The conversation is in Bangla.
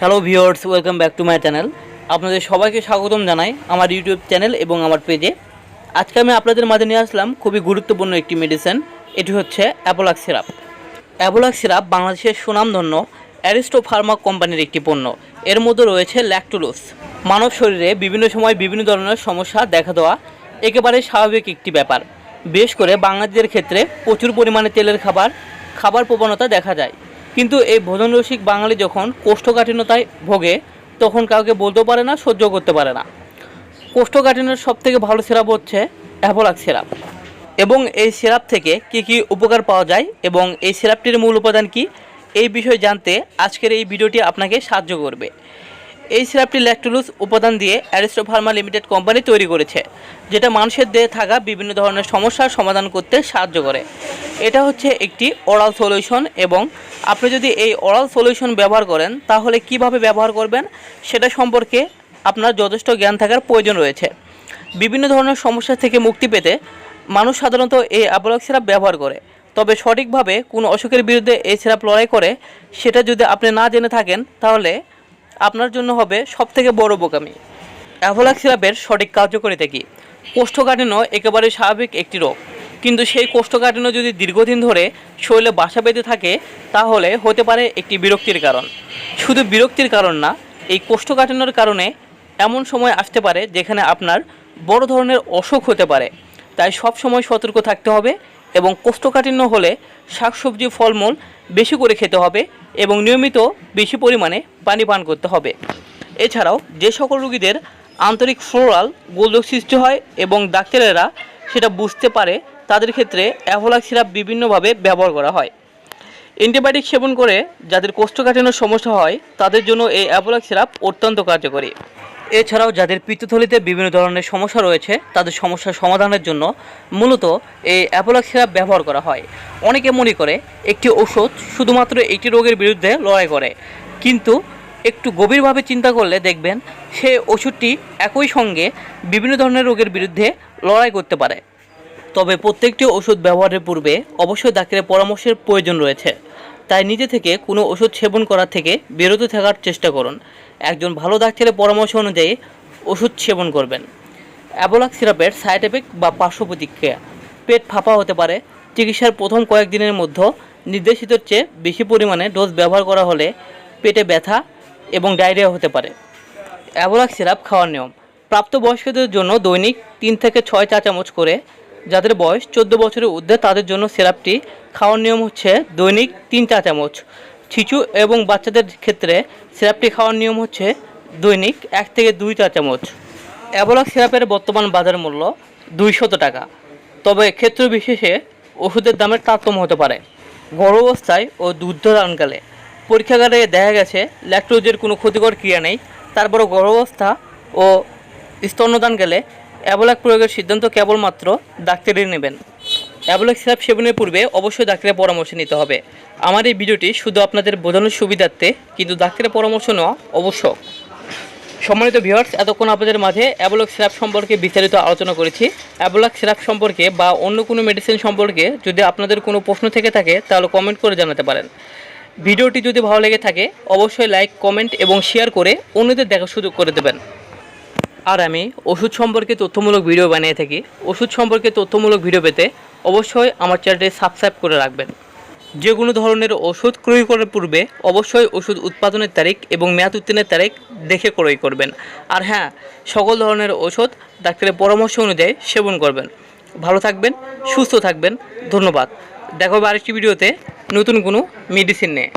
Hello viewers welcome back to my channel. আপনাদের সবাইকে স্বাগতম জানাই আমার ইউটিউব চ্যানেল এবং আমার পেজে। আজকে আমি আপনাদের মাঝে নিয়ে আসলাম খুবই গুরুত্বপূর্ণ একটি মেডিসিন এটি হচ্ছে অ্যাবোলাক সিরাপ। অ্যাবোলাক সিরাপ বাংলাদেশের সুনামধন্য অ্যারিস্টো ফার্মা কোম্পানির একটি পণ্য। এর মধ্যে রয়েছে ল্যাকটুলোস। মানব শরীরে বিভিন্ন সময় বিভিন্ন ধরনের সমস্যা দেখা দেওয়া একেবারে স্বাভাবিক একটি ব্যাপার। বিশেষ করে বাঙালিদের ক্ষেত্রে প্রচুর পরিমাণে তেলের খাবার খাবার প্রবণতা দেখা যায়। কিন্তু এই ভোজন রসিক বাঙালি যখন কোষ্ঠকাঠিন্যতায় ভোগে, তখন কাউকে বলতেও পারে না সহ্য করতে পারে না। কোষ্ঠকাঠিন্যের সব থেকে ভালো সিরাপ হচ্ছে অ্যাভোলাক সিরাপ। এবং এই সিরাপ থেকে কি কি উপকার পাওয়া যায় এবং এই সিরাপটির মূল উপাদান কি? এই বিষয়ে জানতে আজকের এই ভিডিওটি আপনাকে সাহায্য করবে। এই সিরাপটি ল্যাকটুলুস উপাদান দিয়ে অ্যারিস্টো ফার্মা লিমিটেড কোম্পানি তৈরি করেছে, যেটা মানুষের দেহে থাকা বিভিন্ন ধরনের সমস্যার সমাধান করতে সাহায্য করে। এটা হচ্ছে একটি অরাল সলিউশন এবং আপনি যদি এই অরাল সলিউশন ব্যবহার করেন, তাহলে কীভাবে ব্যবহার করবেন সেটা সম্পর্কে আপনার যথেষ্ট জ্ঞান থাকার প্রয়োজন রয়েছে। বিভিন্ন ধরনের সমস্যা থেকে মুক্তি পেতে মানুষ সাধারণত এই অ্যাবলক সিরাপ ব্যবহার করে। তবে সঠিকভাবে কোনো অসুখের বিরুদ্ধে এই সিরাপ লড়াই করে, সেটা যদি আপনি না জেনে থাকেন, তাহলে আপনার জন্য হবে সবথেকে বড় বোকামি। অ্যাভোলাক সিরাপের সঠিক কার্যকারিতা কী? কোষ্ঠকাঠিন্য একেবারে স্বাভাবিক একটি রোগ। কিন্তু সেই কোষ্ঠকাঠিন্য যদি দীর্ঘদিন ধরে শরীরে বাসা বেঁধে থাকে, তাহলে হতে পারে একটি বিরক্তির কারণ। শুধু বিরক্তির কারণ না, এই কোষ্ঠকাঠিন্যর কারণে এমন সময় আসতে পারে যেখানে আপনার বড় ধরনের অসুখ হতে পারে। তাই সব সময় সতর্ক থাকতে হবে এবং কোষ্ঠকাঠিন্য হলে শাকসবজি, ফলমূল বেশি করে খেতে হবে এবং নিয়মিত বেশি পরিমাণে পানি পান করতে হবে। এছাড়াও যে সকল রোগীদের আন্তরিক ফ্লোরাল গোলযোগ সৃষ্টি হয় এবং ডাক্তারেরা সেটা বুঝতে পারে, তাদের ক্ষেত্রে অ্যাভোলাক সিরাপ বিভিন্নভাবে ব্যবহার করা হয়। অ্যান্টিবায়োটিক সেবন করে যাদের কোষ্ঠকাঠিন্য সমস্যা হয়, তাদের জন্য এই অ্যাভোলাক সিরাপ অত্যন্ত কার্যকরী। এছাড়াও যাদের পিত্তথলিতে বিভিন্ন ধরনের সমস্যা রয়েছে, তাদের সমস্যার সমাধানের জন্য মূলত এই অ্যাপোলাক সিরাপ ব্যবহার করা হয়। অনেকে মনে করে একটি ওষুধ শুধুমাত্র একটি রোগের বিরুদ্ধে লড়াই করে, কিন্তু একটু গভীরভাবে চিন্তা করলে দেখবেন সে ওষুধটি একই সঙ্গে বিভিন্ন ধরনের রোগের বিরুদ্ধে লড়াই করতে পারে। তবে প্রত্যেকটি ওষুধ ব্যবহারের পূর্বে অবশ্যই ডাক্তারের পরামর্শের প্রয়োজন রয়েছে। তাই নিজে থেকে কোনো ওষুধ সেবন করা থেকে বিরত থাকার চেষ্টা করুন। একজন ভালো ডাক্তারের পরামর্শ অনুযায়ী ওষুধ সেবন করবেন। অ্যাবোলাক সিরাপের সাইড এফেক্ট বা পার্শ্ব প্রতিক্রিয়া। পেট ফাঁপা হতে পারে। চিকিৎসার প্রথম কয়েকদিনের মধ্যে নির্দেশিতর চেয়ে বেশি পরিমাণে ডোজ ব্যবহার করা হলে পেটে ব্যথা এবং ডায়রিয়া হতে পারে। অ্যাবোলাক সিরাপ খাওয়ার নিয়ম। প্রাপ্তবয়স্কদের জন্য দৈনিক তিন থেকে ছয় চা চামচ করে যাদের বয়স চোদ্দ বছরের ঊর্ধ্বে তাদের জন্য সিরাপটি খাওয়ার নিয়ম হচ্ছে দৈনিক তিন চা চামচ। শিশু এবং বাচ্চাদের ক্ষেত্রে সিরাপটি খাওয়ার নিয়ম হচ্ছে দৈনিক এক থেকে দুই চা চামচ। অ্যাবোলাক সিরাপের বর্তমান বাজার মূল্য দুইশত টাকা। তবে ক্ষেত্র বিশেষে ওষুধের দামের তারতম্য হতে পারে। গর্ভাবস্থায় ও দুগ্ধদানকালে পরীক্ষাগারে দেখা গেছে, ল্যাকটোজের কোনো ক্ষতিকর ক্রিয়া নেই। তারপরও গর্ভাবস্থা ও স্তন্যদান গেলে অ্যাবোলাক প্রয়োগের সিদ্ধান্ত কেবলমাত্র ডাক্তারই নেবেন। অ্যাবোলাক সিরাপ সেবনের পূর্বে অবশ্যই ডাক্তারের পরামর্শ নিতে হবে। আমার এই ভিডিওটি শুধু আপনাদের বোঝানোর সুবিধার্থে, কিন্তু ডাক্তারের পরামর্শ নেওয়া অবশ্যক সম্মানিত ভিউয়ার্স, এতক্ষণ আপনাদের মাঝে অ্যাবোলক সিরাপ সম্পর্কে বিস্তারিত আলোচনা করেছি। অ্যাবোলক সিরাপ সম্পর্কে বা অন্য কোনো মেডিসিন সম্পর্কে যদি আপনাদের কোনো প্রশ্ন থেকে থাকে, তাহলে কমেন্ট করে জানাতে পারেন। ভিডিওটি যদি ভালো লেগে থাকে, অবশ্যই লাইক, কমেন্ট এবং শেয়ার করে অন্যদের দেখার সুযোগ করে দেবেন। আর আমি ওষুধ সম্পর্কে তথ্যমূলক ভিডিও বানিয়ে থাকি। ওষুধ সম্পর্কে তথ্যমূলক ভিডিও পেতে অবশ্যই আমার চ্যানেলটি সাবস্ক্রাইব করে রাখবেন। যে কোনো ধরনের ওষুধ ক্রয় করার পূর্বে অবশ্যই ওষুধ উৎপাদনের তারিখ এবং মেয়াদ উত্তীর্ণের তারিখ দেখে ক্রয় করবেন। আর হ্যাঁ সকল ধরনের ওষুধ ডাক্তারের পরামর্শ অনুযায়ী সেবন করবেন। ভালো থাকবেন, সুস্থ থাকবেন। ধন্যবাদ। দেখো আরেকটি ভিডিওতে নতুন কোনো মেডিসিন নিয়ে।